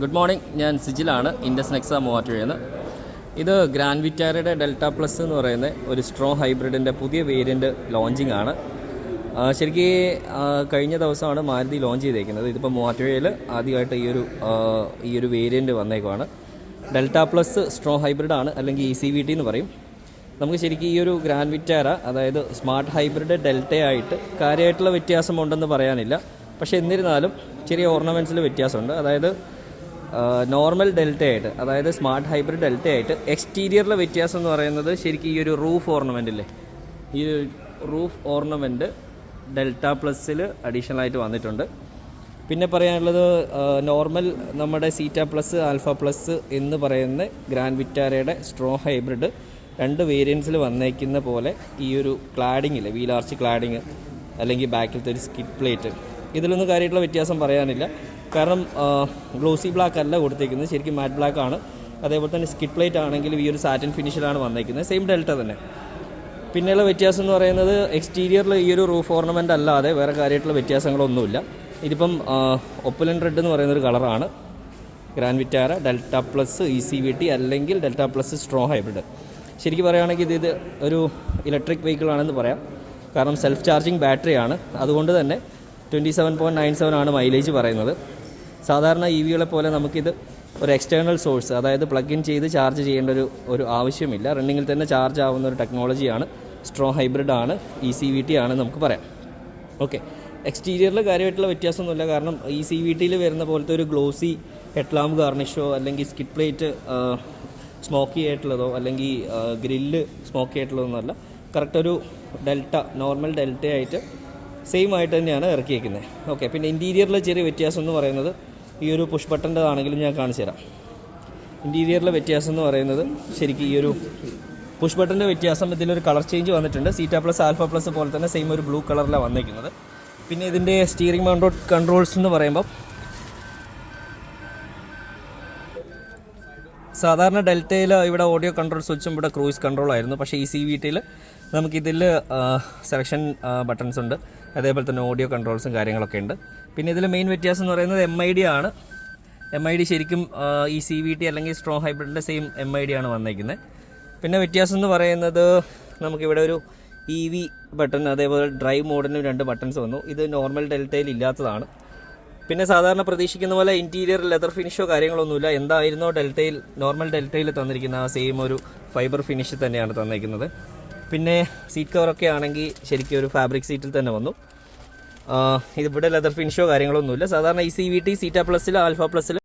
Good morning. ഞാൻ സിജിലാണ് Indus Nexa മൂവാറ്റുഴയെന്ന് ഇത് grand വിറ്റാരയുടെ delta plus എന്ന് പറയുന്ന ഒരു സ്ട്രോ ഹൈബ്രിഡിന്റെ പുതിയ വേരിയന്റ് ലോഞ്ചിങ് ആണ്. ശരിക്കും കഴിഞ്ഞ ദിവസമാണ് മാരുതി ലോഞ്ച് ചെയ്തേക്കുന്നത്. ഇതിപ്പോൾ മൂവാറ്റുഴയിൽ ആദ്യമായിട്ട് ഈ ഒരു ഈ ഒരു വേരിയന്റ് വന്നേക്കുവാണ്. ഡെൽറ്റ പ്ലസ് സ്ട്രോ ഹൈബ്രിഡ് ആണ് അല്ലെങ്കിൽ ഇ സി വി ടി എന്ന് പറയും. നമുക്ക് ശരിക്കും ഈ ഒരു ഗ്രാൻഡ് വിറ്റാര അതായത് സ്മാർട്ട് ഹൈബ്രിഡ് ഡെൽറ്റയായിട്ട് കാര്യമായിട്ടുള്ള വ്യത്യാസമുണ്ടെന്ന് പറയാനില്ല. പക്ഷേ എന്നിരുന്നാലും ചെറിയ ഓർണമെന്റ്സിൽ വ്യത്യാസമുണ്ട്. അതായത് നോർമൽ ഡെൽറ്റയായിട്ട് അതായത് സ്മാർട്ട് ഹൈബ്രിഡ് ഡെൽറ്റയായിട്ട് എക്സ്റ്റീരിയറിലെ വ്യത്യാസം എന്ന് പറയുന്നത് ശരിക്കും ഈ ഒരു റൂഫ് ഓർണമെന്റ് ഇല്ലേ? ഈ റൂഫ് ഓർണമെന്റ് ഡെൽറ്റ പ്ലസ്സിൽ അഡീഷണൽ ആയിട്ട് വന്നിട്ടുണ്ട്. പിന്നെ പറയാനുള്ളത് നോർമൽ നമ്മുടെ സീറ്റ പ്ലസ് ആൽഫ പ്ലസ് എന്ന് പറയുന്ന ഗ്രാൻഡ് വിറ്റാരയുടെ സ്ട്രോ ഹൈബ്രിഡ് രണ്ട് വേരിയൻസിൽ വന്നേക്കുന്ന പോലെ ഈ ഒരു വീൽ ആർച്ച് ക്ലാഡിങ് അല്ലെങ്കിൽ ബാക്കിലത്തെ ഒരു സ്കിറ്റ് പ്ലേറ്റ് ഇതിലൊന്നും കാര്യമായിട്ടുള്ള വ്യത്യാസം പറയാനില്ല. കാരണം ഗ്ലോസി ബ്ലാക്ക് അല്ല കൊടുത്തേക്കുന്നത്. ശരിക്കും മാറ്റ് ബ്ലാക്ക് ആണ്. അതേപോലെ തന്നെ സ്കിഡ് പ്ലേറ്റ് ആണെങ്കിലും ഈ ഒരു സാറ്റൻ ഫിനിഷിലാണ് വന്നേക്കുന്നത്. സെയിം ഡെൽറ്റ തന്നെ. പിന്നെയുള്ള വ്യത്യാസം എന്ന് പറയുന്നത് എക്സ്റ്റീരിയറിൽ ഈ ഒരു റൂഫ് ഓർണമെന്റ് അല്ലാതെ വേറെ കാര്യമായിട്ടുള്ള വ്യത്യാസങ്ങളൊന്നുമില്ല. ഇതിപ്പം ഒപ്പലൻ റെഡ് എന്ന് പറയുന്നൊരു കളറാണ് grand Vitara delta plus E C V T അല്ലെങ്കിൽ ഡെൽറ്റ പ്ലസ് സ്ട്രോ ഹൈബ്രിഡ് ശരിക്കും പറയുകയാണെങ്കിൽ ഇത് ഇത് ഒരു ഇലക്ട്രിക് വെഹിക്കിളാണെന്ന് പറയാം. കാരണം സെൽഫ് ചാർജിങ് ബാറ്ററിയാണ് അതുകൊണ്ട് തന്നെ twenty seven point nine seven ആണ് മൈലേജ് പറയുന്നത്. സാധാരണ ഇ വികളെ പോലെ നമുക്കിത് ഒരു എക്സ്റ്റേണൽ സോഴ്സ് അതായത് പ്ലഗ് ഇൻ ചെയ്ത് ചാർജ് ചെയ്യേണ്ട ഒരു ഒരു ആവശ്യമില്ല. റണ്ണിങ്ങിൽ തന്നെ ചാർജ് ആവുന്ന ഒരു ടെക്നോളജിയാണ് സ്ട്രോ ഹൈബ്രിഡ് ആണ്. ഇ സി വി ടി ആണ് നമുക്ക് പറയാം. ഓക്കെ എക്സ്റ്റീരിയറിൽ കാര്യമായിട്ടുള്ള വ്യത്യാസമൊന്നുമില്ല. കാരണം ഈ സി വി ടിയിൽ വരുന്ന പോലത്തെ ഒരു ഗ്ലോസി ഹെഡ്ലാമ്പ് ഗാർണിഷോ അല്ലെങ്കിൽ സ്കിറ്റ് പ്ലേറ്റ് സ്മോക്കി ആയിട്ടുള്ളതോ അല്ലെങ്കിൽ ഗ്രില്ല് സ്മോക്കി ആയിട്ടുള്ളതൊന്നുമല്ല കറക്റ്റ് ഒരു ഡെൽറ്റ നോർമൽ ഡെൽറ്റ ആയിട്ട് സെയിം ആയിട്ട് തന്നെയാണ് ഇറക്കിയേക്കുന്നത്. ഓക്കെ പിന്നെ ഇന്റീരിയറിലെ ചെറിയ വ്യത്യാസം എന്ന് പറയുന്നത് ഈ ഒരു പുഷ് ബട്ടന്റെതാണെങ്കിലും ഞാൻ കാണിച്ചു തരാം. ഇന്റീരിയറിലെ വ്യത്യാസം എന്ന് പറയുന്നത് ശരിക്കും ഈ ഒരു പുഷ് ബട്ടന്റെ വ്യത്യാസം ഇതിലൊരു കളർ ചേഞ്ച് വന്നിട്ടുണ്ട്. സീറ്റ പ്ലസ് ആൽഫ പ്ലസ് പോലെ തന്നെ സെയിം ഒരു ബ്ലൂ കളറിലാണ് വന്നിരിക്കുന്നത്. പിന്നെ ഇതിന്റെ സ്റ്റിയറിംഗ് മൗണ്ടോ കൺട്രോൾസ് എന്ന് പറയുമ്പോൾ സാധാരണ ഡെൽറ്റയിൽ ഇവിടെ ഓഡിയോ കൺട്രോൾ സ്വിച്ചും ഇവിടെ ക്രൂയിസ് കൺട്രോൾ ആയിരുന്നു. പക്ഷേ ഈ സി വി ടിയിൽ നമുക്കിതിൽ സെലക്ഷൻ ബട്ടൺസ് ഉണ്ട്. അതേപോലെ തന്നെ ഓഡിയോ കൺട്രോൾസും കാര്യങ്ങളൊക്കെ ഉണ്ട്. പിന്നെ ഇതിൽ മെയിൻ വ്യത്യാസം എന്ന് പറയുന്നത് എം ഐ ഡി ആണ്. എം ഐ ഡി ശരിക്കും ഈ സി വി ടി അല്ലെങ്കിൽ സ്ട്രോങ് ഹൈബ്രിഡിന്റെ സെയിം എം ഐ ഡി ആണ് വന്നേക്കുന്നത് പിന്നെ വ്യത്യാസം എന്ന് പറയുന്നത് നമുക്കിവിടെ ഒരു ഇ വി ബട്ടൺ അതേപോലെ ഡ്രൈവ് മോഡിനും രണ്ട് ബട്ടൺസ് വന്നു. ഇത് നോർമൽ ഡെൽറ്റയിൽ ഇല്ലാത്തതാണ്. പിന്നെ സാധാരണ പ്രതീക്ഷിക്കുന്ന പോലെ ഇന്റീരിയർ ലെതർ ഫിനിഷോ കാര്യങ്ങളൊന്നുമില്ല. എന്തായിരുന്നോ ഡെൽറ്റയിൽ നോർമൽ ഡെൽറ്റയിൽ തന്നിരിക്കുന്ന ആ സെയിം ഒരു ഫൈബർ ഫിനിഷ് തന്നെയാണ് തന്നിരിക്കുന്നത്. പിന്നെ സീറ്റ് കവറൊക്കെ ആണെങ്കിൽ ശരിക്കും ഒരു ഫാബ്രിക് സീറ്റിൽ തന്നെ വന്നു. ഇതിവിടെ ലെതർ ഫിനിഷോ കാര്യങ്ങളൊന്നുമില്ല. സാധാരണ ഈ സി വി ടി സീറ്റ പ്ലസ്സിൽ ആൽഫ പ്ലസ്സിൽ